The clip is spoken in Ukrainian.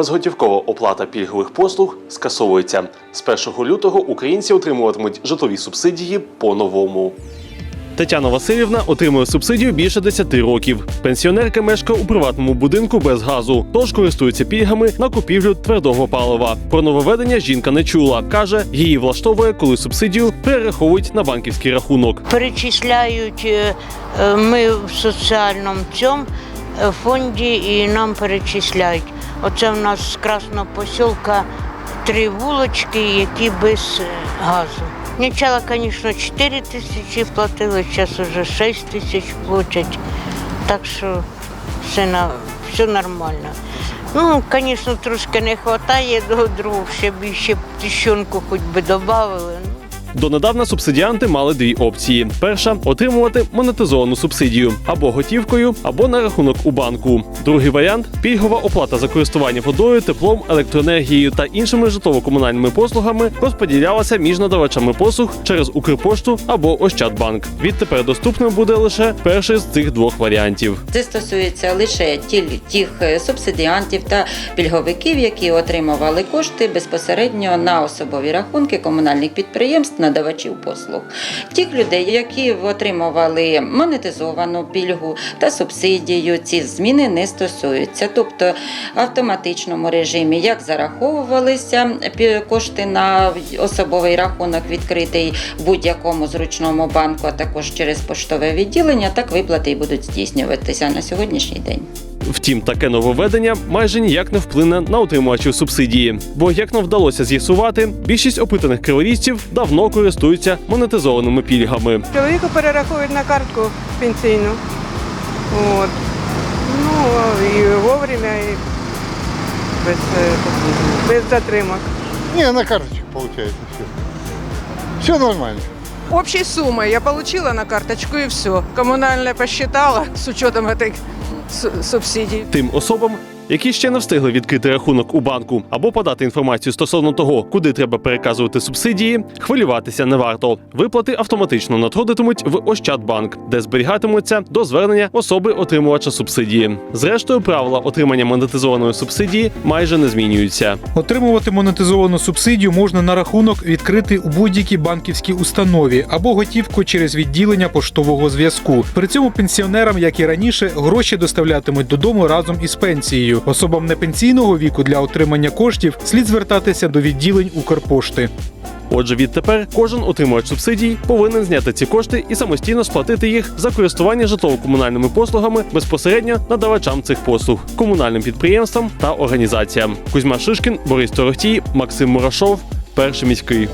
Безготівкова оплата пільгових послуг скасовується. З 1 лютого українці отримуватимуть житлові субсидії по-новому. Тетяна Васильівна отримує субсидію більше 10 років. Пенсіонерка мешкає у приватному будинку без газу, тож користується пільгами на купівлю твердого палива. Про нововведення жінка не чула. каже, її влаштовує, коли субсидію перераховують на банківський рахунок. перечисляють е, е, ми в соціальному цьому фонді і нам перечисляють. Оце в нас з Красного посілка три вулочки, які без е, газу. Спочатку, звісно, 4 тисячі платили, зараз вже 6 тисяч платять. Так що все, на, все нормально. Ну, звісно, трошки не вистачає до другого, ще б ще б тисячонку хоч би додали. Донедавна субсидіанти мали дві опції: перша отримувати монетизовану субсидію або готівкою, або на рахунок у банку. Другий варіант пільгова оплата за користування водою, теплом, електроенергією та іншими житлово-комунальними послугами розподілялася між надавачами послуг через Укрпошту або Ощадбанк. Відтепер доступним буде лише перший з цих двох варіантів. Це стосується лише тих е, субсидіантів та пільговиків, які отримували кошти безпосередньо на особові рахунки комунальних підприємств, надавачів послуг. Тих людей, які отримували монетизовану пільгу та субсидію, ці зміни не стосуються. Тобто в автоматичному режимі як зараховувалися кошти на особовий рахунок відкритий в будь-якому зручному банку, а також через поштове відділення, так виплати і будуть здійснюватися на сьогоднішній день. Втім, таке нововведення майже ніяк не вплине на отримувачів субсидії. Бо, як нам вдалося з'ясувати, більшість опитаних криворізців давно користуються монетизованими пільгами. Чоловіку перераховують на картку пенсійну. От. Ну, і вовремя, і без, е, без затримок. Не, на карточку получается все. Все нормально. Общей суммы я получила на карточку и все. Коммунальная посчитала с учетом этой су- субсидии. Тим особам, які ще не встигли відкрити рахунок у банку або подати інформацію стосовно того, куди треба переказувати субсидії, хвилюватися не варто. Виплати автоматично надходитимуть в Ощадбанк, де зберігатимуться до звернення особи отримувача субсидії. Зрештою, правила отримання монетизованої субсидії майже не змінюються. Отримувати монетизовану субсидію можна на рахунок відкрити у будь-якій банківській установі або готівку через відділення поштового зв'язку. При цьому пенсіонерам, як і раніше, гроші доставлятимуть додому разом із пенсією. Особам непенсійного віку для отримання коштів слід звертатися до відділень Укрпошти. Отже, відтепер кожен отримувач субсидій повинен зняти ці кошти і самостійно сплатити їх за користування житлово-комунальними послугами безпосередньо надавачам цих послуг, комунальним підприємствам та організаціям. Кузьма Шишкін, Борис Торохтій, Максим Мурашов, перший міський.